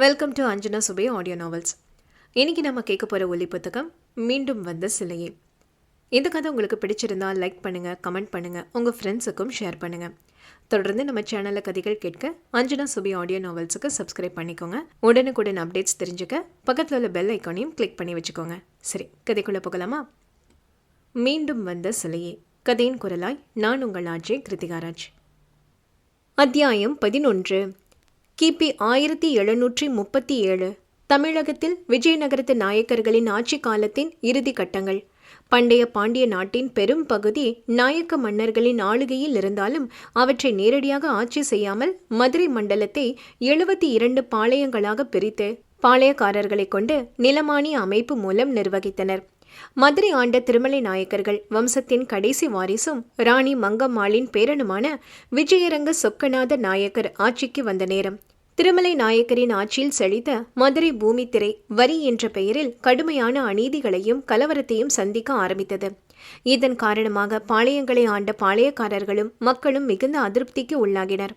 Welcome to Anjana Subhe audio novels இன்னைக்கு நம்ம கேட்க போகிற ஒலி புத்தகம் மீண்டும் வந்த சிலையே. இந்த கதை உங்களுக்கு பிடிச்சிருந்தா லைக் பண்ணுங்கள் கமெண்ட் பண்ணுங்கள் உங்கள் ஃப்ரெண்ட்ஸுக்கும் ஷேர் பண்ணுங்கள் தொடர்ந்து நம்ம சேனலில் கதைகள் கேட்க அஞ்சனா சுபி ஆடியோ நாவல்ஸுக்கு சப்ஸ்கிரைப் பண்ணிக்கோங்க. உடனுக்குடன் அப்டேட்ஸ் தெரிஞ்சுக்க பக்கத்தில் உள்ள பெல் ஐக்கானையும் கிளிக் பண்ணி வச்சுக்கோங்க. சரி கதைக்குள்ளே போகலாமா? மீண்டும் வந்த சிலையே. கதையின் குரலாய் நான் உங்கள் ஆஜே கிருத்திகாராஜ் அத்தியாயம் பதினொன்று. கிபி ஆயிரத்தி எழுநூற்றி முப்பத்தி ஏழு. தமிழகத்தில் விஜயநகரத்து நாயக்கர்களின் ஆட்சி காலத்தின் இறுதி கட்டங்கள். பண்டைய பாண்டிய நாட்டின் பெரும் பகுதி நாயக்க மன்னர்களின் ஆளுகையில் இருந்தாலும் அவற்றை நேரடியாக ஆட்சி செய்யாமல் மதுரை மண்டலத்தை எழுபத்தி இரண்டு பாளையங்களாக பிரித்து பாளையக்காரர்களை கொண்டு நிலமானிய அமைப்பு மூலம் நிர்வகித்தனர். மதுரை ஆண்ட திருமலை நாயக்கர்கள் வம்சத்தின் கடைசி வாரிசும் ராணி மங்கம்மாளின் பேரனுமான விஜயரங்க சொக்கநாத நாயக்கர் ஆட்சிக்கு வந்த நேரம். திருமலை நாயக்கரின் ஆட்சியில் செழித்த மதுரை பூமி திரை வரி என்ற பெயரில் கடுமையான அநீதிகளையும் கலவரத்தையும் சந்திக்க ஆரம்பித்தது. இதன் காரணமாக பாளையங்களை ஆண்ட பாளையக்காரர்களும் மக்களும் மிகுந்த அதிருப்திக்கு உள்ளாகினர்.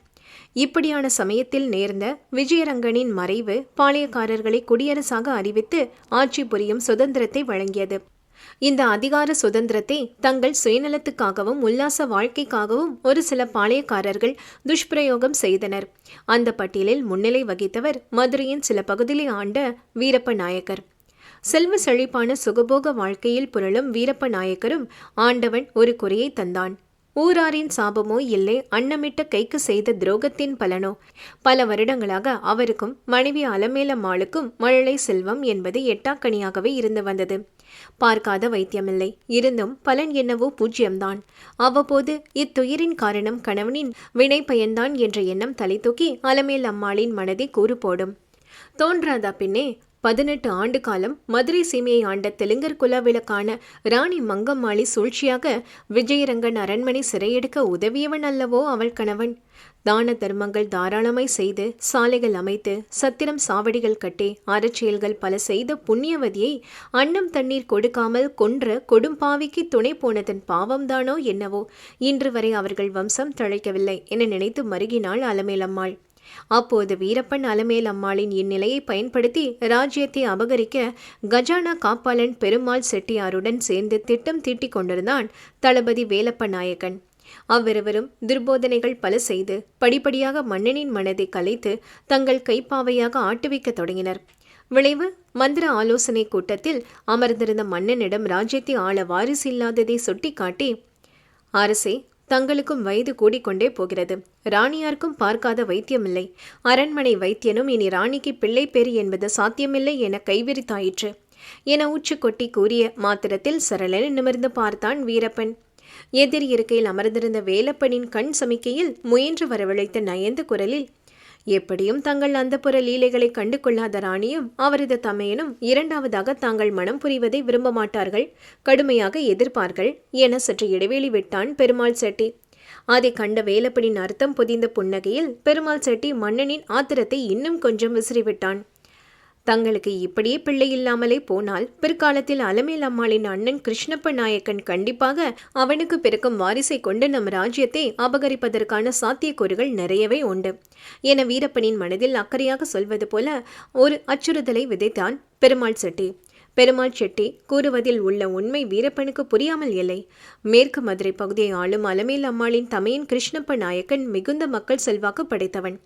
இப்படியான சமயத்தில் நேர்ந்த விஜயரங்கனின் மறைவு பாளையக்காரர்களை குடியரசாக அறிவித்து ஆட்சி புரியும் சுதந்திரத்தை வழங்கியது. இந்த அதிகார சுதந்திரத்தை தங்கள் சுயநலத்துக்காகவும் உல்லாச வாழ்க்கைக்காகவும் ஒரு சில பாளையக்காரர்கள் துஷ்பிரயோகம் செய்தனர். அந்த பட்டியலில் முன்னிலை வகித்தவர் மதுரையின் சில பகுதிகளை ஆண்ட வீரப்ப நாயக்கர் செல்வ செழிப்பான சுகபோக வாழ்க்கையில் புரளும் வீரப்ப நாயக்கரும் ஆண்டவன் ஒரு குறையை தந்தான். ஊராரின் சாபமோ இல்லை அன்னமிட்ட கைக்கு செய்த துரோகத்தின் பலனோ? பல வருடங்களாக அவருக்கும் மனைவி அலமேலம்மாளுக்கும் மழலை செல்வம் என்பது எட்டாக்கணியாகவே இருந்து வந்தது. பார்க்காத வைத்தியமில்லை. இருந்தும் பலன் என்னவோ பூஜ்யம்தான். அவ்வப்போது இத்துயரின் காரணம் கணவனின் வினை பயன்தான் என்ற எண்ணம் தலை தூக்கி அலமேல் அம்மாளின் மனதை கூறு போடும் தோன்றாதா பின்னே பதினெட்டு ஆண்டு காலம் மதுரை சீமையை ஆண்ட தெலுங்கர் குலவிளக்கான ராணி மங்கம்மாளி சூழ்ச்சியாக விஜயரங்கன் அரண்மனை சிறையெடுக்க உதவியவன் அல்லவோ அவள் கணவன். தான தர்மங்கள் தாராளமாய் செய்து சாலைகள் அமைத்து சத்திரம் சாவடிகள் கட்டி அறச்செயல்கள் பல செய்த புண்ணியவதியை அன்னம் தண்ணீர் கொடுக்காமல் கொன்ற கொடும்பாவிக்கு துணை போனதன் பாவம்தானோ என்னவோ? இன்று வரை அவர்கள் வம்சம் தழைக்கவில்லை என நினைத்து மருகினாள் அலமேலம்மாள். அப்போது வீரப்பன் அலமேல் அம்மாளின் இந்நிலையை பயன்படுத்தி ராஜ்யத்தை அபகரிக்க கஜானா காப்பாளன் பெருமாள் செட்டியாருடன் சேர்ந்து திட்டம் தீட்டிக் கொண்டிருந்தான் தளபதி வேலப்ப நாயக்கன் அவ்விருவரும் துர்போதனைகள் பல செய்து படிப்படியாக மன்னனின் மனதை கலைத்து தங்கள் கைப்பாவையாக ஆட்டுவிக்க தொடங்கினர். விளைவு மந்திர ஆலோசனை கூட்டத்தில் அமர்ந்திருந்த மன்னனிடம் ராஜ்யத்தை ஆள வாரிசு இல்லாததை சுட்டிக்காட்டி அரசே தங்களுக்கும் வயது கூடிக்கொண்டே போகிறது. ராணியாருக்கும் பார்க்காத வைத்தியமில்லை. அரண்மனை வைத்தியனும் இனி ராணிக்கு பிள்ளை பேறு என்பது சாத்தியமில்லை என கைவிரித்தாயிற்று என உச்சு கொட்டி கூறிய மாத்திரத்தில் சரளன் நிமிர்ந்து பார்த்தான் வீரப்பன். எதிர் இருக்கையில் அமர்ந்திருந்த வேலப்பனின் கண் சமிக்கையில் முயன்று வரவழைத்த நயந்த குரலில் எப்படியும் தங்கள் அந்தப்புற லீலைகளை கண்டு கொள்ளாத ராணியும் அவரது தமையனும் இரண்டாவதாக தாங்கள் மனம் புரிவதை விரும்ப மாட்டார்கள் கடுமையாக எதிர்ப்பார்கள் என சற்று இடைவெளி விட்டான் பெருமாள் செட்டி. அதை கண்ட வேலப்பனின் அர்த்தம் புதிந்த புன்னகையில் பெருமாள் செட்டி மன்னனின் ஆத்திரத்தை இன்னும் கொஞ்சம் விசிறிவிட்டான். தங்களுக்கு இப்படியே பிள்ளை இல்லாமலே போனால் பிற்காலத்தில் அலமேல் அம்மாளின் அண்ணன் கிருஷ்ணப்ப நாயக்கன் கண்டிப்பாக அவனுக்கு பிறக்கும் வாரிசை கொண்டு நம் ராஜ்யத்தை அபகரிப்பதற்கான சாத்தியக்கூறுகள் நிறையவே உண்டு. என வீரப்பனின் மனதில் அக்கறையாக சொல்வது போல ஒரு அச்சுறுத்தலை விதைத்தான் பெருமாள் செட்டி. பெருமாள் செட்டி கூறுவதில் உள்ள உண்மை வீரப்பனுக்கு புரியாமல் இல்லை. மேற்கு மதுரை பகுதியை ஆளும் அலமேல் அம்மாளின் தமையன் கிருஷ்ணப்ப நாயக்கன் மிகுந்த மக்கள் செல்வாக்கு படைத்தவன்.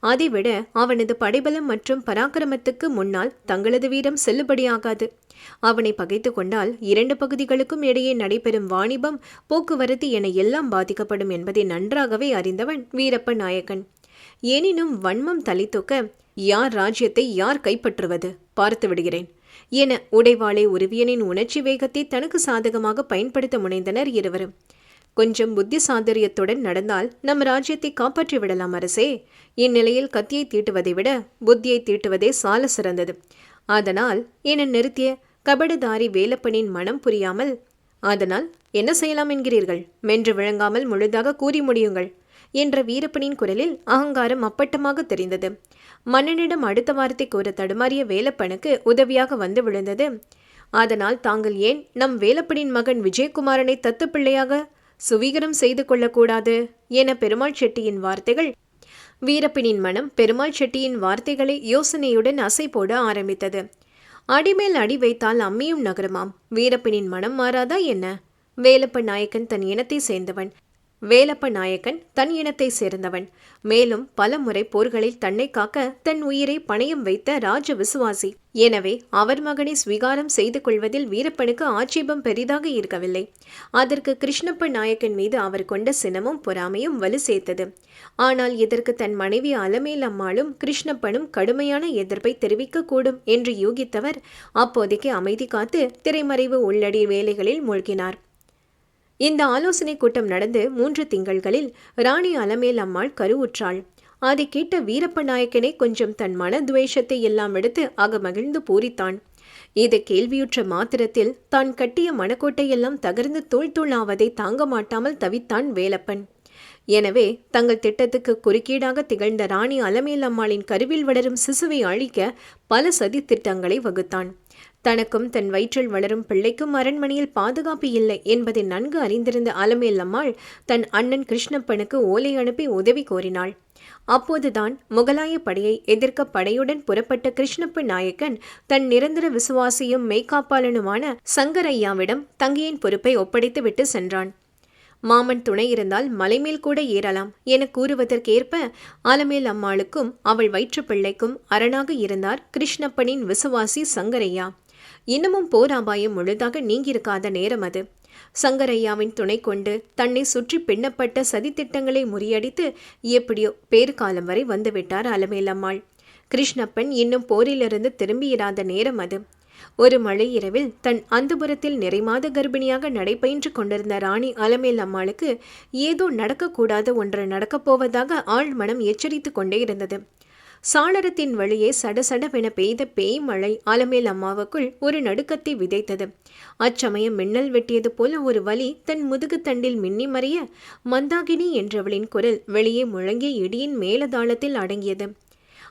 அதைவிட அவனது படைபலம் மற்றும் பராக்கிரமத்துக்கு முன்னால் தங்களது வீரம் செல்லுபடியாகாது. அவனை பகைத்து கொண்டால் இரண்டு பகுதிகளுக்கும் இடையே நடைபெறும் வாணிபம் போக்குவரத்து என எல்லாம் பாதிக்கப்படும் என்பதை நன்றாகவே அறிந்தவன் வீரப்ப நாயக்கன் எனினும் வன்மம் தலை யார் ராஜ்யத்தை யார் கைப்பற்றுவது? பார்த்து விடுகிறேன். என உடைவாளை உருவியனின் உணர்ச்சி வேகத்தை தனக்கு சாதகமாக பயன்படுத்த முனைந்தனர் இருவரும். கொஞ்சம் புத்தி சாதுரியத்துடன் நடந்தால் நம் ராஜ்யத்தை காப்பாற்றி விடலாம் அரசே. இந்நிலையில் கத்தியை தீட்டுவதை விட புத்தியை தீட்டுவதே சால சிறந்தது. அதனால் என நிறுத்திய கபடதாரி வேலப்பனின் மனம் புரியாமல் அதனால் என்ன செய்யலாம் என்கிறீர்கள்? மென்று விளங்காமல் முழுதாக கூறி முடியுங்கள் என்ற வீரப்பனின் குரலில் அகங்காரம் அப்பட்டமாக தெரிந்தது. மன்னனிடம் அடுத்த வாரத்தை கூற தடுமாறிய வேலப்பனுக்கு உதவியாக வந்து விழுந்தது. அதனால் தாங்கள் ஏன் நம் வேலப்பனின் மகன் விஜயகுமாரனை தத்து பிள்ளையாக சுவீகரம் செய்து கொள்ளக்கூடாது என பெருமாள் செட்டியின் வார்த்தைகள். வீரப்பனின் மனம் பெருமாள் செட்டியின் வார்த்தைகளை யோசனையுடன் அசை போட ஆரம்பித்தது. அடிமேல் அடி வைத்தால் அம்மியும் நகருமாம். வீரப்பனின் மனம் மாறாதா என்ன? வேலப்ப நாயக்கன் தன் இனத்தை சேர்ந்தவன். வேலப்ப நாயக்கன் தன் இனத்தை சேர்ந்தவன். மேலும் பல முறை போர்களில் தன்னை காக்க தன் உயிரை பணயம் வைத்த ராஜ விசுவாசி எனவே அவர் மகனை ஸ்வீகாரம் செய்து கொள்வதில் வீரப்பனுக்கு ஆட்சேபம் பெரிதாக இருக்கவில்லை. அதற்கு கிருஷ்ணப்ப நாயக்கன் மீது அவர் கொண்ட சினமும் பொறாமையும் வலு சேர்த்தது. ஆனால் இதற்கு தன் மனைவி அலமேல் அம்மாளும் கிருஷ்ணப்பனும் கடுமையான எதிர்ப்பை தெரிவிக்கக்கூடும் என்று யூகித்தவர் அப்போதைக்கு அமைதி காத்து திரைமறைவு உள்ளடி வேலைகளில் மூழ்கினார். இந்த ஆலோசனை கூட்டம் நடந்து மூன்று திங்கள்களில் ராணி அலமேல் அம்மாள் கருவுற்றாள். அதை கேட்ட வீரப்ப நாயக்கனே கொஞ்சம் தன் மன துவேஷத்தை எல்லாம் எடுத்து அகமகிழ்ந்து பூரித்தான். இது கேள்வியுற்ற மாத்திரத்தில் தான் கட்டிய மணக்கோட்டையெல்லாம் தகர்ந்து தூள் தூளாவதை தாங்க மாட்டாமல் தவித்தான் வேலப்பன். எனவே தங்கள் திட்டத்துக்கு குறுக்கீடாக திகழ்ந்த ராணி அலமேல் அம்மாளின் கருவில் வளரும் சிசுவை அழிக்க பல சதி திட்டங்களை வகுத்தான். தனக்கும் தன் வயிற்றில் வளரும் பிள்ளைக்கும் அரண்மனையில் பாதுகாப்பு இல்லை என்பதை நன்கு அறிந்திருந்த அலமேல் அம்மாள் தன் அண்ணன் கிருஷ்ணப்பனுக்கு ஓலை அனுப்பி உதவி கோரினாள். அப்போதுதான் முகலாய படையை எதிர்க்க படையுடன் புறப்பட்ட கிருஷ்ணப்ப நாயக்கன் தன் நிரந்தர விசுவாசியும் மெய்காப்பாளனுமான சங்கரையாவிடம் தங்கியின் பொறுப்பை ஒப்படைத்துவிட்டு சென்றான். மாமன் துணை இருந்தால் மலைமேல் கூட ஏறலாம் என கூறுவதற்கேற்ப அலமேல் அம்மாளுக்கும் அவள் வயிற்று பிள்ளைக்கும் அரணாக இருந்தார் கிருஷ்ணப்பனின் விசுவாசி சங்கரையா இன்னமும் போர் அபாயம் முழுதாக நீங்கியிருக்காத நேரம் அது. சங்கரையாவின் துணை கொண்டு தன்னை சுற்றி பின்னப்பட்ட சதித்திட்டங்களை முறியடித்து எப்படியோ பேறுகாலம் வரை வந்துவிட்டார் அலமேலம்மாள். கிருஷ்ணப்பன் இன்னும் போரிலிருந்து திரும்பியிராத நேரம் அது. ஒரு மழை இரவில் தன் அந்தபுரத்தில் நிறைமாத கர்ப்பிணியாக நடைபயின்று கொண்டிருந்த ராணி அலமேல் அம்மாளுக்கு ஏதோ நடக்கக்கூடாத ஒன்று நடக்கப் போவதாக ஆள் மனம் எச்சரித்து கொண்டே இருந்தது. சாளரத்தின் வழியே சடசடவென பெய்த பேய் மழை அலமேல் அம்மாவுக்குள் ஒரு நடுக்கத்தை விதைத்தது. அச்சமயம் மின்னல் வெட்டியது போல ஒரு வலி தன் முதுகு தண்டில் மின்னி மறைய மந்தாகினி என்றவளின் குரல் வெளியே முழங்கிய இடியின் மேலதாளத்தில் அடங்கியது.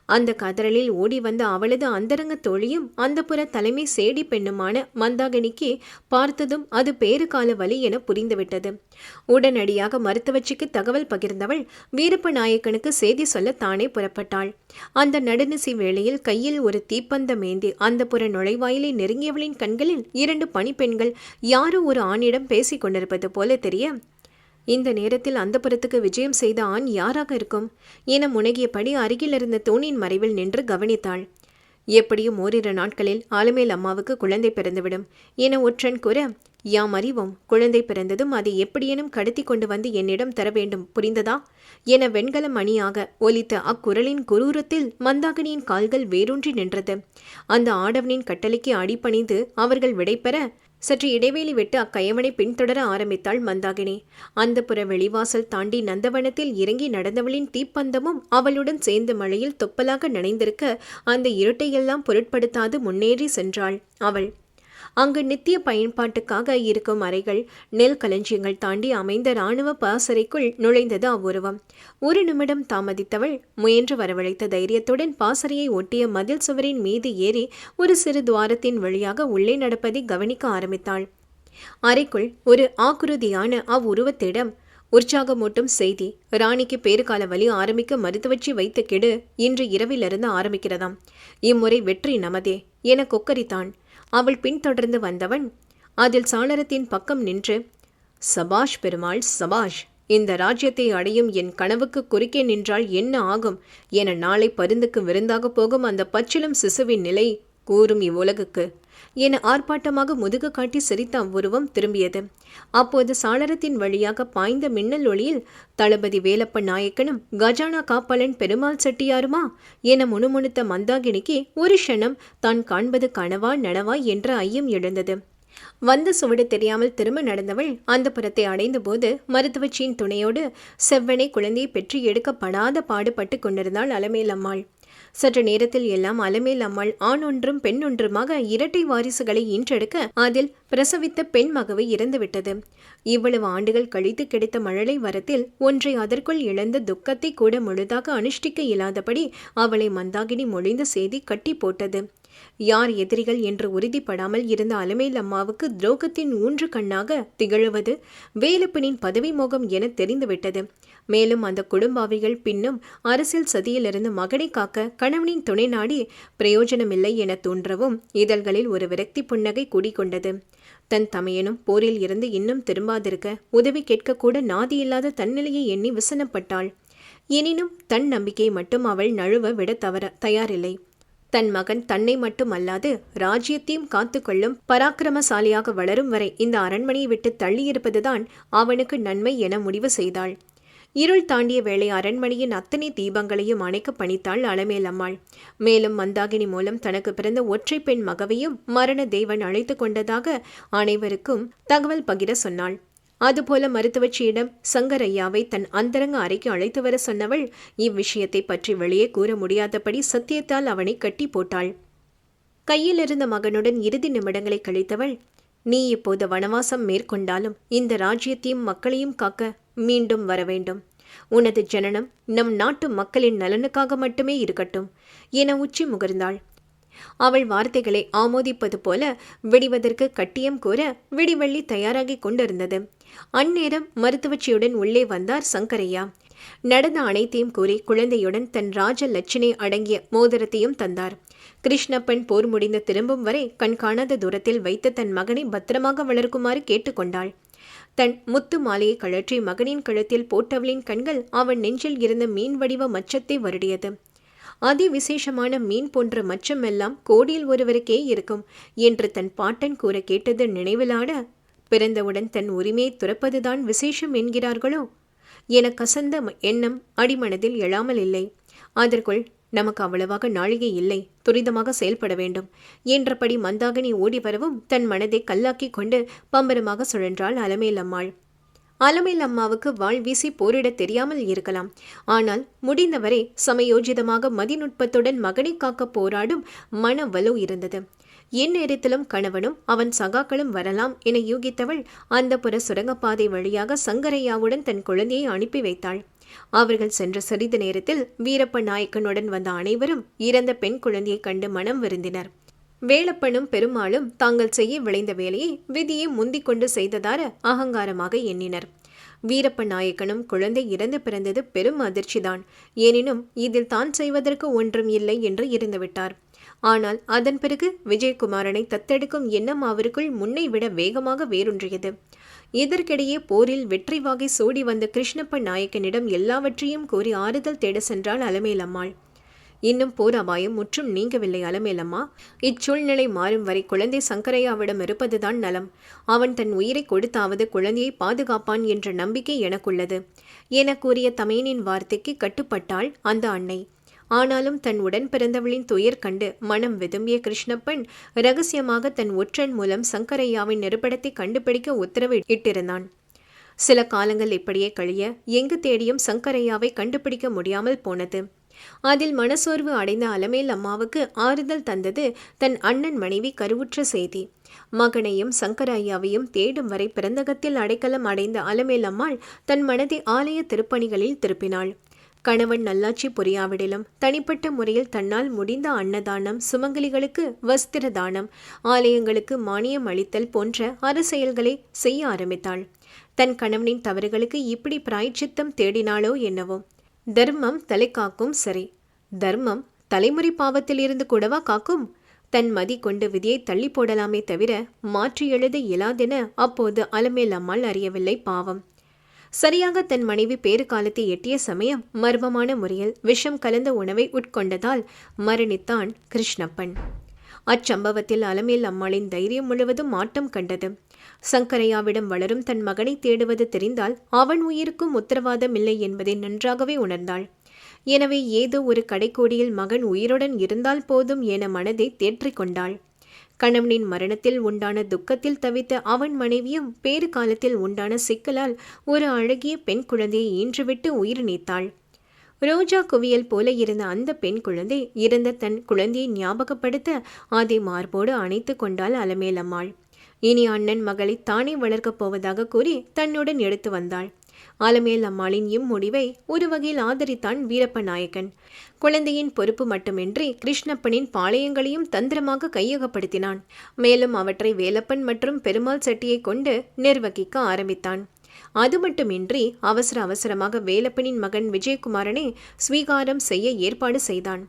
அந்த கதறலில் ஓடி வந்த அவளது அந்தரங்க தோழியும் அந்த புற தலைமை சேடி பெண்ணுமான மந்தாகினிக்கு பார்த்ததும் அது பேறுகால வலி என புரிந்துவிட்டது. உடனடியாக மருத்துவச்சிக்கு தகவல் பகிர்ந்தவள் வீரப்ப நாயக்கனுக்கு செய்தி சொல்ல தானே புறப்பட்டாள். அந்த நடுநிசி வேளையில் கையில் ஒரு தீப்பந்த மேந்தி அந்த புற நுழைவாயிலை நெருங்கியவளின் கண்களில் இரண்டு பணிப்பெண்கள் யாரோ ஒரு ஆணிடம் பேசிக் கொண்டிருப்பது போல தெரிய இந்த நேரத்தில் அந்தபுரத்துக்கு விஜயம் செய்த ஆண் யாராக இருக்கும்? என முனகியபடி அருகில் இருந்த தூணின் மறைவில் நின்று கவனித்தாள். எப்படியும் ஓரிரு நாட்களில் ஆளுமேல் அம்மாவுக்கு குழந்தை பிறந்துவிடும் என ஒற்றன் கூற யாம் அறிவோம் குழந்தை பிறந்ததும் அதை எப்படியேனும் கடத்தி கொண்டு வந்து என்னிடம் தர வேண்டும் புரிந்ததா? என வெண்கல மணியாக ஒலித்த அக்குரலின் குரூரத்தில் மந்தாகினியின் கால்கள் வேரூன்றி நின்றது. அந்த ஆடவனின் கட்டளைக்கு அடிபணிந்து அவர்கள் விடைபெற சற்று இடைவேளி விட்டு அக்கயவனை பின்தொடர ஆரம்பித்தாள் மந்தாகினி. அந்த புற வெளிவாசல் தாண்டி நந்தவனத்தில் இறங்கி நடந்தவளின் தீப்பந்தமும் அவளுடன் சேர்ந்த மழையில் தொப்பலாக நனைந்திருக்க அந்த இருட்டையெல்லாம் பொருட்படுத்தாது முன்னேறி சென்றாள். அவள் அங்கு நித்திய பயன்பாட்டுக்காக இருக்கும் அறைகள் நெல் களஞ்சியங்கள் தாண்டி அமைந்த இராணுவ பாசறைக்குள் நுழைந்தது அவ்வுருவம். ஒரு நிமிடம் தாமதித்தவள் முயன்று வரவழைத்த தைரியத்துடன் பாசறையை ஒட்டிய மதில் சுவரின் மீது ஏறி ஒரு சிறு துவாரத்தின் வழியாக உள்ளே நடப்பதை கவனிக்க ஆரம்பித்தாள். அறைக்குள் ஒரு ஆக்குருதியான அவ்வுருவத்திடம் உற்சாகமூட்டும் செய்தி ராணிக்கு பேறுகால வலி ஆரம்பிக்க மருத்துவச்சி வைத்த கெடு இன்று இரவிலிருந்து ஆரம்பிக்கிறதாம். இம்முறை வெற்றி நமதே என கொக்கரித்தான். அவள் பின்தொடர்ந்து வந்தவன் அதில் சாளரத்தின் பக்கம் நின்று சபாஷ் பெருமாள் சபாஷ் இந்த ராஜ்யத்தை அடையும் என் கனவுக்கு குறுக்கே நின்றால் என்ன ஆகும் என நாளை பருந்துக்கு விருந்தாக போகும் அந்த பச்சிலும் சிசுவின் நிலை கூறும் இவ்வுலகுக்கு. என ஆர்ப்பாட்டமாக முதுகு காட்டி சிரித்த அவ்வுருவம் திரும்பியது. அப்போது சாளரத்தின் வழியாக பாய்ந்த மின்னல் ஒளியில் தளபதி வேலப்ப நாயக்கனும் கஜானா காப்பாளன் பெருமாள் செட்டியாருமா என முணுமுணுத்த மந்தாகினிக்கு ஒரு க்ஷணம் தான் காண்பது கனவா நனவா என்ற ஐயம் எழுந்தது. வந்த சுவடு தெரியாமல் திரும்ப நடந்தவள் அந்த புறத்தை அடைந்தபோது மருத்துவச்சியின் துணையோடு செவ்வனை குழந்தையை பெற்று எடுக்கப்படாத பாடுபட்டு கொண்டிருந்தாள் அலமேல் அம்மாள். சற்று நேரத்தில் எல்லாம் அலமேல் அம்மாள் ஆண் ஒன்றும் பெண் ஒன்றுமாக இரட்டை வாரிசுகளை ஈன்றெடுக்க அதில் பிரசவித்த பெண் மகவை இறந்துவிட்டது. இவ்வளவு ஆண்டுகள் கழித்து கிடைத்த மழலை வரத்தில் ஒன்றை அதற்குள் இழந்த துக்கத்தை கூட முழுதாக அனுஷ்டிக்க இயலாதபடி அவளை மந்தாகினி மொழிந்த செய்தி கட்டி போட்டது. யார் எதிரிகள் என்று உறுதிப்படாமல் இருந்த அலமேல் அம்மாவுக்கு துரோகத்தின் ஊன்று கண்ணாக திகழுவது வேலுப்பினின் பதவி மோகம் என தெரிந்துவிட்டது. மேலும் அந்த குடும்பாவிகள் பின்னும் அரசியல் சதியிலிருந்து மகனை காக்க கணவனின் துணை நாடி பிரயோஜனமில்லை என தோன்றவும் இதழ்களில் ஒரு விரக்தி புன்னகை கூடிக்கொண்டது தன் தமையனும் போரில் இருந்து இன்னும் திரும்பாதிருக்க உதவி கேட்கக்கூட நாதியில்லாத தன்னிலையை எண்ணி விசனப்பட்டாள். எனினும் தன் நம்பிக்கையை மட்டும் அவள் நழுவ விட தவற தயாரில்லை. தன் மகன் தன்னை மட்டும் அல்லாது ராஜ்யத்தையும் காத்துக்கொள்ளும் பராக்கிரமசாலியாக வளரும் வரை இந்த அரண்மனையை விட்டு தள்ளியிருப்பதுதான் அவனுக்கு நன்மை என முடிவு செய்தாள். இருள் தாண்டிய வேளை அரண்மனையின் அத்தனை தீபங்களையும் அணைக்க பணித்தாள் அலமேல் அம்மாள். மேலும் மந்தாகினி மூலம் தனக்கு பிறந்த ஒற்றை பெண் மகவையும் மரண தேவன் அழைத்து கொண்டதாக அனைவருக்கும் தகவல் பகிர சொன்னாள். அதுபோல மருத்துவச்சியிடம் சங்கரையாவை தன் அந்தரங்க அறைக்கு அழைத்து வர சொன்னவள் இவ்விஷயத்தை பற்றி வெளியே கூற முடியாதபடி சத்தியத்தால் அவனை கட்டி போட்டாள். கையில் இருந்த மகனுடன் இறுதி நிமிடங்களை கழித்தவள் நீ இப்போது வனவாசம் மேற்கொண்டாலும் இந்த ராஜ்யத்தையும் மக்களையும் காக்க மீண்டும் வர வேண்டும். உனது ஜனனம் நம் நாட்டு மக்களின் நலனுக்காக மட்டுமே இருக்கட்டும் என உச்சி முகர்ந்தாள். அவள் வார்த்தைகளை ஆமோதிப்பது போல விடிவதற்கு கட்டியம் கூற விடிவள்ளி தயாராகி கொண்டிருந்தது. அந்நேரம் மருத்துவச்சியுடன் உள்ளே வந்தார் சங்கரையா. நடந்த அனைத்தையும் கூறி குழந்தையுடன் தன் ராஜ லட்சணை அடங்கிய மோதிரத்தையும் தந்தார். கிருஷ்ணப்பன் போர் முடிந்து திரும்பும் வரை கண் காணாத தூரத்தில் வைத்த தன் மகனை பத்திரமாக வளர்க்குமாறு கேட்டுக்கொண்டாள். தன் முத்து மாலையை கழற்றி மகனின் கழுத்தில் போட்டவளின் கண்கள் அவன் நெஞ்சில் இருந்த மீன் வடிவ மச்சத்தை வருடியது. அதி விசேஷமான மீன் போன்ற மச்சம் எல்லாம் கோடியில் ஒருவருக்கே இருக்கும் என்று தன் பாட்டன் கூற கேட்டது நினைவிலாட பிறந்தவுடன் தன் உரிமையை துறப்பதுதான் விசேஷம் என்கிறார்களோ? என கசந்த எண்ணம் அடிமனதில் எழாமல் இல்லை. அதற்குள் நமக்கு அவ்வளவாக நாழிகை இல்லை. துரிதமாக செயல்பட வேண்டும். என்றபடி மந்தாகினி ஓடி வரவும் தன் மனதை கல்லாக்கி கொண்டு பம்பரமாக சுழன்றாள் அலமேல் அம்மாள் அலமேல் அம்மாவுக்கு வாழ் வீசி போரிட தெரியாமல் இருக்கலாம். ஆனால் முடிந்தவரை சமயோஜிதமாக மதிநுட்பத்துடன் மகனை காக்க போராடும் மன வலு இருந்தது எந்நேரத்திலும் கணவனும் அவன் சகாக்களும் வரலாம் என யூகித்தவள் அந்த புற சுரங்கப்பாதை வழியாக சங்கரையாவுடன் தன் குழந்தையை அனுப்பி வைத்தாள். அவர்கள் சென்ற சிறிது நேரத்தில் வீரப்ப நாயக்கனுடன் வந்த அனைவரும் இறந்த பெண் குழந்தையை கண்டு மனம் வருந்தினர். வேலப்பனும் பெருமாளும் தாங்கள் செய்ய விளைந்த வேலையை விதியை முந்திக் கொண்டு செய்ததார அகங்காரமாக எண்ணினர். வீரப்ப நாயக்கனும் குழந்தை இறந்து பிறந்தது பெரும் அதிர்ச்சிதான். எனினும் இதில் தான் செய்வதற்கு ஒன்றும் இல்லை என்று இருந்துவிட்டார் ஆனால் அதன் பிறகு விஜயகுமாரனை தத்தெடுக்கும் எண்ணம் அவருக்குள் முன்னை விட வேகமாக வேரூன்றியது. இதற்கிடையே போரில் வெற்றி வாகை சோடி வந்த கிருஷ்ணப்ப நாயக்கனிடம் எல்லாவற்றையும் கூறி ஆறுதல் தேட சென்றாள் அலமேலம்மாள். இன்னும் போர் அபாயம் முற்றும் நீங்கவில்லை அலமேலம்மா. இச்சூழ்நிலை மாறும் வரை குழந்தை சங்கரையாவிடம் இருப்பதுதான் நலம். அவன் தன் உயிரை கொடுத்தாவது குழந்தையை பாதுகாப்பான் என்ற நம்பிக்கை எனக்குள்ளது. என கூறிய தமையனின் வார்த்தைக்கு கட்டுப்பட்டாள் அந்த அன்னை. ஆனாலும் தன் உடன் பிறந்தவளின் துயர் கண்டு மனம் விதும்பிய கிருஷ்ணப்பன் ரகசியமாக தன் ஒற்றன் மூலம் சங்கரையாவின் நிருபடத்தை கண்டுபிடிக்க உத்தரவு இட்டிருந்தான். சில காலங்கள் இப்படியே கழிய எங்கு தேடியும் சங்கரையாவை கண்டுபிடிக்க முடியாமல் போனது. அதில் மனசோர்வு அடைந்த அலமேல் அம்மாவுக்கு ஆறுதல் தந்தது தன் அண்ணன் மனைவி கருவுற்ற செய்தி. மகனையும் சங்கரையாவையும் தேடும் வரை பிறந்தகத்தில் அடைக்கலம் அடைந்த அலமேல் அம்மாள் தன் மனதை ஆலய திருப்பணிகளில் திருப்பினாள். கணவன் நல்லாட்சி புரியாவிடிலும் தனிப்பட்ட முறையில் தன்னால் முடிந்த அன்னதானம் சுமங்கலிகளுக்கு வஸ்திர தானம் ஆலயங்களுக்கு மானியம் அளித்தல் போன்ற அரசியல்களை செய்ய ஆரம்பித்தாள். தன் கணவனின் தவறுகளுக்கு இப்படி பிராய்ச்சித்தம் தேடினாளோ என்னவோ. தர்மம் தலை காக்கும் சரி. தர்மம் தலைமுறை பாவத்திலிருந்து கூடவா காக்கும்? தன் மதி கொண்டு விதியை தள்ளி போடலாமே தவிர மாற்றி எழுத இயலாதென அப்போது அலமேல் அம்மாள் அறியவில்லை பாவம். சரியாக தன் மனைவி பேறு காலத்தை எட்டிய சமயம் மர்மமான முறையில் விஷம் கலந்த உணவை உட்கொண்டதால் மரணித்தான் கிருஷ்ணப்பன். அச்சம்பவத்தில் அலமேல் அம்மாளின் தைரியம் முழுவதும் மாட்டம் கண்டது. சங்கரையாவிடம் வளரும் தன் மகனை தேடுவது தெரிந்தால் அவன் உயிருக்கும் உத்தரவாதம் இல்லை என்பதை நன்றாகவே உணர்ந்தாள். எனவே ஏதோ ஒரு கடைக்கோடியில் மகன் உயிருடன் இருந்தால் போதும் என மனதை தேற்றிக் கொண்டாள். கணவனின் மரணத்தில் உண்டான துக்கத்தில் தவித்த அவன் மனைவியும் பேறு காலத்தில் உண்டான சிக்கலால் ஒரு அழகிய பெண் குழந்தையை ஈன்றுவிட்டு உயிர் நீத்தாள். ரோஜா குவியல் போல இருந்த அந்த பெண் குழந்தை இறந்த தன் குழந்தையை ஞாபகப்படுத்த அதை மார்போடு அணைத்து கொண்டாள் அலமேலம்மாள் இனி அண்ணன் மகளை தானே வளர்க்கப் போவதாக கூறி தன்னுடன் எடுத்து வந்தாள். ஆலமேல் அம்மாளின் இம்முடிவை ஒரு வகையில் ஆதரித்தான் வீரப்ப நாயக்கன் குழந்தையின் பொறுப்பு மட்டுமின்றி கிருஷ்ணப்பனின் பாளையங்களையும் தந்திரமாக கையகப்படுத்தினான். மேலும் அவற்றை வேலப்பன் மற்றும் பெருமாள் செட்டியை கொண்டு நிர்வகிக்க ஆரம்பித்தான். அது மட்டுமின்றி அவசர அவசரமாக வேலப்பனின் மகன் விஜயகுமாரனை ஸ்வீகாரம் செய்ய ஏற்பாடு செய்தான்.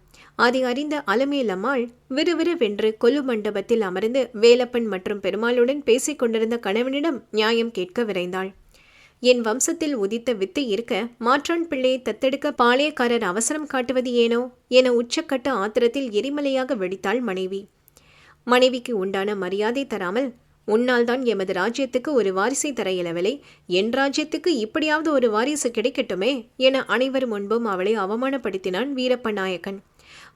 அதை அறிந்த அலமேலம்மாள் விறுவிறுவென்று கொலு மண்டபத்தில் அமர்ந்து வேலப்பன் மற்றும் பெருமாளுடன் பேசிக் கொண்டிருந்த கணவனிடம் நியாயம் கேட்க விரைந்தாள். என் வம்சத்தில் உதித்த வித்து இருக்க மாற்றான் பிள்ளையை தத்தெடுக்க பாளையக்காரர் அவசரம் காட்டுவது ஏனோ? என உச்சக்கட்ட ஆத்திரத்தில் எரிமலையாக வெடித்தாள் மனைவி. மனைவிக்கு உண்டான மரியாதை தராமல் உன்னால் தான் எமது ராஜ்யத்துக்கு ஒரு வாரிசை தர இயலவில்லை என் ராஜ்யத்துக்கு இப்படியாவது ஒரு வாரிசு கிடைக்கட்டுமே என அனைவர் முன்பும் அவளை அவமானப்படுத்தினான் வீரப்ப நாயக்கன்.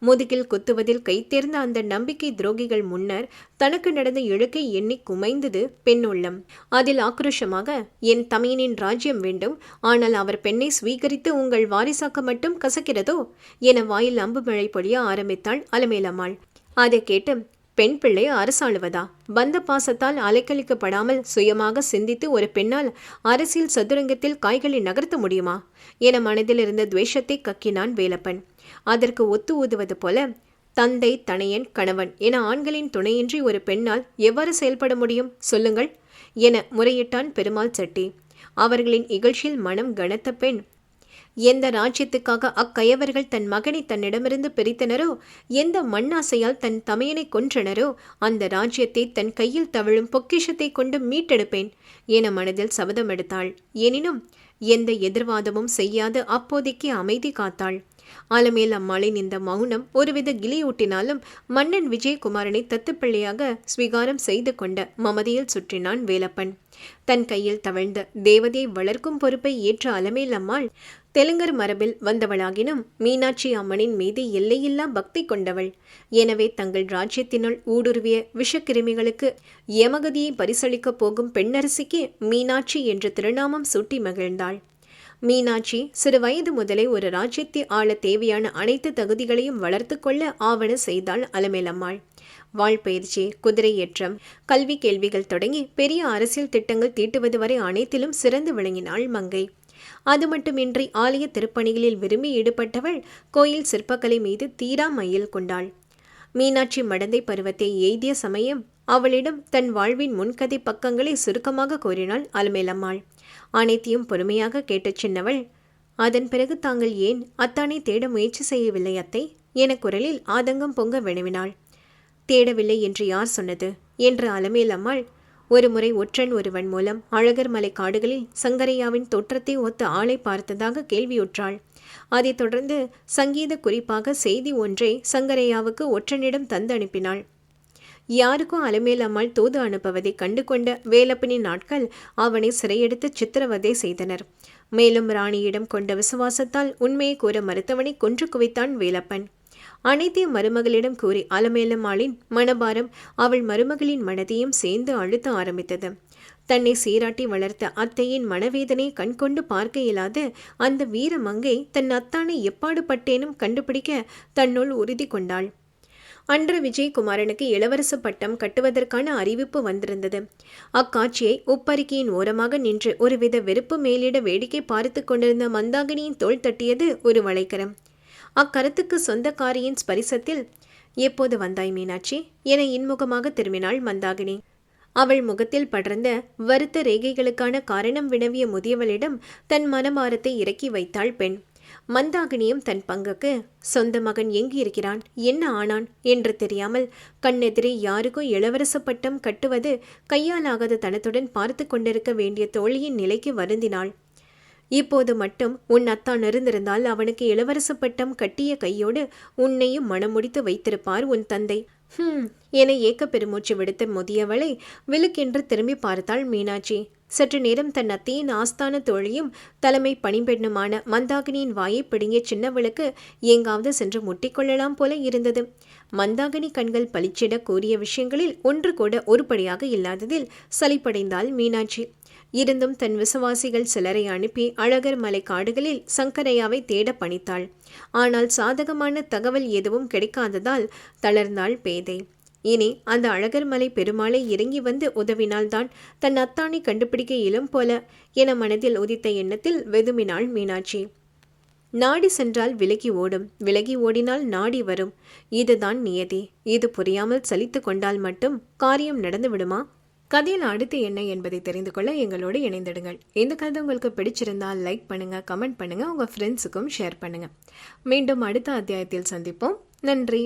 முதுகில் குத்துவதில் கைத்தேர்ந்த அந்த நம்பிக்கை துரோகிகள் முன்னர் தனக்கு நடந்த இழுக்கை எண்ணி குமைந்தது பெண்ணுள்ளம் அதில் ஆக்ரோஷமாக என் தமையனின் ராஜ்யம் வேண்டும். ஆனால் அவர் பெண்ணை சுவீகரித்து உங்கள் வாரிசாக்க மட்டும் கசக்கிறதோ? என வாயில் அம்பு மழை பொழிய ஆரம்பித்தாள் அலமேலம்மாள். அதை கேட்டு பெண் பிள்ளை அரசாளுவதா? பந்த பாசத்தால் அலைக்கழிக்கப்படாமல் சுயமாக சிந்தித்து ஒரு பெண்ணால் அரசியல் சதுரங்கத்தில் காய்களை நகர்த்த முடியுமா? என மனதில் இருந்த துவேஷத்தை கக்கினான் வேலப்பன். அதற்கு ஒத்து ஊதுவது போல தந்தை தனையன் கணவன் என ஆண்களின் துணையின்றி ஒரு பெண்ணால் எவ்வாறு செயல்பட முடியும்? சொல்லுங்கள். என முறையிட்டான் பெருமாள் செட்டி. அவர்களின் இகழ்ச்சியில் மனம் கனத்த பெண் எந்த ராஜ்யத்துக்காக அக்கயவர்கள் தன் மகனை தன்னிடமிருந்து பிரித்தனரோ எந்த மண்ணாசையால் தன் தமையனை கொன்றனரோ அந்த ராஜ்யத்தை தன் கையில் தவிழும் பொக்கிஷத்தை கொண்டு மீட்டெடுப்பேன் என மனதில் சபதம் எடுத்தாள். எனினும் எந்த எதிர்வாதமும் செய்யாது அப்போதைக்கு அமைதி காத்தாள். ஆலமேல் அம்மாளின் இந்த மௌனம் ஒருவித கிளியூட்டினாலும் மன்னன் விஜயகுமாரனை தத்துப்பிள்ளையாக ஸ்வீகாரம் செய்து கொண்ட மமதியில் சுற்றினான் வேலப்பன். தன் கையில் தவழ்ந்த தேவதையை வளர்க்கும் பொறுப்பை ஏற்ற அலமேல் அம்மாள் தெலுங்கர் மரபில் வந்தவளாகினும் மீனாட்சி அம்மனின் மீது எல்லையில்லா பக்தி கொண்டவள். எனவே தங்கள் ராஜ்யத்தினுள் ஊடுருவிய விஷக்கிருமிகளுக்கு யமகதியை பரிசளிக்கப் போகும் பெண்ணரசிக்கு மீனாட்சி என்ற திருநாமம் சூட்டி மகிழ்ந்தாள். மீனாட்சி சிறு வயது முதலே ஒரு ராஜ்யத்தை ஆள தேவையான அனைத்து தகுதிகளையும் வளர்த்து கொள்ள ஆவண செய்தாள் அலமேலம்மாள். வாழ்பயிற்சி குதிரையேற்றம் கல்வி கேள்விகள் தொடங்கி பெரிய அரசியல் திட்டங்கள் தீட்டுவது வரை அனைத்திலும் சிறந்து விளங்கினாள் மங்கை. அது மட்டுமின்றி ஆலய திருப்பணிகளில் விரும்பி ஈடுபட்டவள் கோயில் சிற்பக்கலை மீது தீரா மையில் கொண்டாள். மீனாட்சி மடந்தை பருவத்தை எய்திய சமயம் அவளிடம் தன் வாழ்வின் முன்கதை பக்கங்களை சுருக்கமாக கூறினாள் அலமேலம்மாள். அனைத்தையும் பொறுமையாக கேட்ட சின்னவள் அதன் பிறகு தாங்கள் ஏன் அத்தானை தேட முயற்சி செய்யவில்லை அத்தை? என குரலில் ஆதங்கம் பொங்க வினவினாள். தேடவில்லை என்று யார் சொன்னது? என்று அலமேல் அம்மாள் ஒருமுறை ஒற்றன் ஒருவன் மூலம் அழகர் மலை காடுகளில் சங்கரையாவின் தோற்றத்தை ஒத்த ஆளை பார்த்ததாக கேள்வியுற்றாள். அதைத் தொடர்ந்து சங்கீத குறிப்பாக செய்தி ஒன்றை சங்கரையாவுக்கு ஒற்றனிடம் தந்து அனுப்பினாள். யாருக்கும் அலமேலாமல் தூது அனுப்புவதை கண்டு கொண்ட வேலப்பனின் நாட்கள் அவனை சிறையெடுத்து சித்திரவதை செய்தனர். மேலும் ராணியிடம் கொண்ட விசுவாசத்தால் உண்மையை கூற மறுத்தவனை கொன்று குவித்தான் வேலப்பன். அனைத்தையும் மருமகளிடம் கூறி அலமேலம்மாளின் மனபாரம் அவள் மருமகளின் மனதையும் சேர்ந்து அழுத்த ஆரம்பித்தது. தன்னை சீராட்டி வளர்த்த அத்தையின் மனவேதனை கண்கொண்டு பார்க்க இயலாது அந்த வீர மங்கை தன் அத்தானை எப்பாடு பட்டேனும் கண்டுபிடிக்க தன்னுள் உறுதி கொண்டாள். அன்று விஜயகுமாரனுக்கு இளவரச பட்டம் கட்டுவதற்கான அறிவிப்பு வந்திருந்தது. அக்காட்சியை உப்பருக்கியின் ஓரமாக நின்று ஒருவித வெறுப்பு மேலிட வேடிக்கை பார்த்து கொண்டிருந்த மந்தாகினியின் தோள் தட்டியது ஒரு வளைக்கரம். அக்கரத்துக்கு சொந்தக்காரியின் ஸ்பரிசத்தில் எப்போது வந்தாய் மீனாட்சி என இன்முகமாக திரும்பினாள் மந்தாகினி. அவள் முகத்தில் படர்ந்த வருத்த ரேகைகளுக்கான காரணம் வினவிய முதியவளிடம் தன் மனமாரத்தை இறக்கி வைத்தாள் பெண். மந்தாகினியும் தன் பங்குக்கு சொந்த மகன் எங்கு இருக்கிறான் என்ன ஆனான்? என்று தெரியாமல் கண்ணெதிரே யாருக்கோ இளவரச பட்டம் கட்டுவது கையாலாகாத தனத்துடன் பார்த்து கொண்டிருக்க வேண்டிய தோழியின் நிலைக்கு வருந்தினாள். இப்போது மட்டும் உன் அத்தான் இருந்திருந்தால் அவனுக்கு இளவரச பட்டம் கட்டிய கையோடு உன்னையும் மனமுடித்து வைத்திருப்பார் உன் தந்தை. ஹம் என ஏக்க பெருமூச்சு விடுத்த முதியவளை விழுக்கென்று திரும்பி பார்த்தாள் மீனாட்சி. சற்று நேரம் தன் அத்தையின் ஆஸ்தான தோழியும் தலைமை பணிப்பெண்ணுமான மந்தாகினியின் வாயை பிடுங்கிய சின்னவளுக்கு எங்காவது சென்று முட்டிக்கொள்ளலாம் போல இருந்தது. மந்தாகினி கண்கள் பளிச்சிட கூறிய விஷயங்களில் ஒன்று கூட ஒருபடியாக இல்லாததில் சலிப்படைந்தாள் மீனாட்சி. இருந்தும் தன் விசுவாசிகள் சிலரை அனுப்பி அழகர் மலை காடுகளில் சங்கரையாவை தேட பணித்தாள். ஆனால் சாதகமான தகவல் எதுவும் கிடைக்காததால் தளர்ந்தாள் பேதை. இனி அந்த அழகர் மலை பெருமாளை இறங்கி வந்து உதவினால்தான் தன் அத்தானை கண்டுபிடிக்க இயலும் போல என மனதில் உதித்த எண்ணத்தில் வெதுமினாள் மீனாட்சி. நாடி சென்றால் விலகி ஓடும். விலகி ஓடினால் நாடி வரும். இதுதான் நியதி. இது புரியாமல் சலித்து கொண்டால் மட்டும் காரியம் நடந்து விடுமா கதையில் அடுத்து என்ன என்பதை தெரிந்து கொள்ள எங்களோடு இணைந்திடுங்கள். இந்த கதை உங்களுக்கு பிடிச்சிருந்தால் லைக் பண்ணுங்க கமெண்ட் பண்ணுங்க உங்க ஃப்ரெண்ட்ஸுக்கும் ஷேர் பண்ணுங்க. மீண்டும் அடுத்த அத்தியாயத்தில் சந்திப்போம். நன்றி.